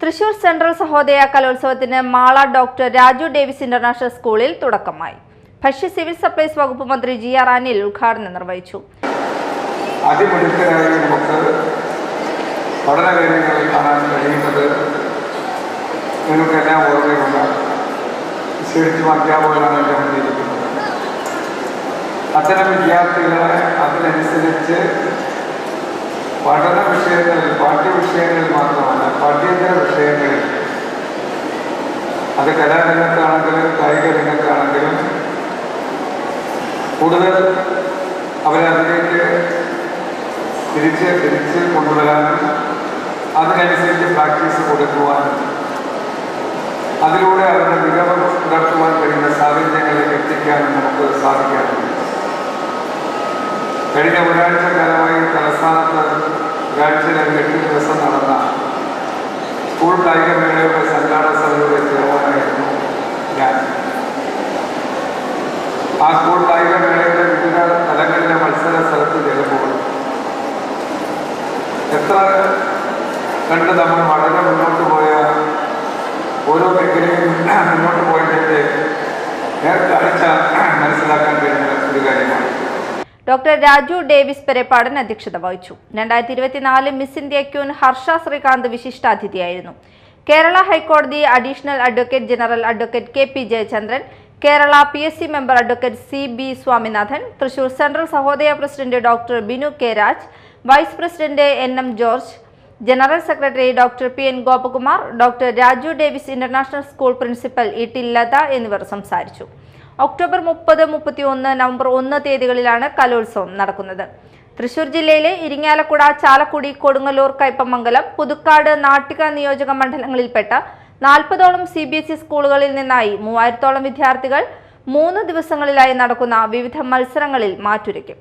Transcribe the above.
Thrissur central Sahodaya കലോത്സവത്തിന് Mala doctor Raju Davis international സ്കൂളിൽ തുടക്കമായി. ഭക്ഷ്യ സിവിൽ സപ്ലൈസ് വകുപ്പ് മന്ത്രി ജി ആർ അനിൽ ഉദ്ഘാടനം നിർവഹിച്ചു. പഠന നിങ്ങൾക്കെല്ലാം അത്തരം വിദ്യാർത്ഥികളെ അതിനനുസരിച്ച് പഠന വിഷയങ്ങളിൽ പാഠ്യവിഷയങ്ങളിൽ മാത്രമല്ല പാഠ്യേതര വിഷയങ്ങളിൽ അത് കലാരംഗത്താണെങ്കിലും കായിക രംഗത്താണെങ്കിലും കൂടുതൽ അവരെ അതിലേക്ക് തിരിച്ച് തിരിച്ച് കൊണ്ടുവരാനും അതിനനുസരിച്ച് പ്രാക്ടീസ് കൊടുക്കുവാനും അതിലൂടെ അവരുടെ മികവ് പുലർത്തുവാൻ കഴിയുന്ന സാഹചര്യങ്ങളിലേക്ക് എത്തിക്കാനും നമുക്ക് സാധിക്കാറുണ്ട്. കഴിഞ്ഞ ഒരാഴ്ച കാലമായി തലസ്ഥാനത്ത് ഒരാഴ്ചയിൽ എട്ട് ദിവസം നടന്ന സ്കൂൾ കായിക മേളയുടെ സംഘാടക സമിതിയുടെ ആ സ്കൂൾ കായിക മേളയുടെ വിവിധ തലങ്ങളിലെ മത്സര സ്ഥലത്ത് ചെല്ലുമ്പോൾ എത്ര കണ്ട് നമ്മൾ വളരെ മുന്നോട്ട് പോയ ഓരോ മേഖലയും മുന്നോട്ട് പോയതിന്റെ നേർക്കാഴ്ച മനസ്സിലാക്കാൻ കഴിയുന്ന ഒരു കാര്യമാണ്. ഡോക്ടർ രാജു ഡേവിസ് പെരപ്പാടൻ അധ്യക്ഷത വഹിച്ചു. രണ്ടായിരത്തി ഇരുപത്തിനാല് miss India queen Harsha Srikanth വിശിഷ്ടാതിഥിയായിരുന്നു. Kerala ഹൈക്കോടതി additional advocate general advocate K P Jayachandran Kerala P S C member advocate C B Swaminathan Thrissur central Sahodaya president doctor Binu K Raj vice president N M George general secretary doctor P N Gopakumar doctor Raju Davis international school principal E T Latha എന്നിവർ സംസാരിച്ചു. October മുപ്പത് മുപ്പത്തിയൊന്ന് November ഒന്ന് തീയതികളിലാണ് കലോത്സവം നടക്കുന്നത്. തൃശൂർ ജില്ലയിലെ ഇരിങ്ങാലക്കുട ചാലക്കുടി കൊടുങ്ങല്ലൂർ കയ്പമംഗലം പുതുക്കാട് നാട്ടിക നിയോജക മണ്ഡലങ്ങളിൽപ്പെട്ട നാൽപ്പതോളം സി ബി എസ് ഇ സ്കൂളുകളിൽ നിന്നായി മൂവായിരത്തോളം വിദ്യാർത്ഥികൾ മൂന്ന് ദിവസങ്ങളിലായി നടക്കുന്ന വിവിധ മത്സരങ്ങളിൽ മാറ്റുരയ്ക്കും.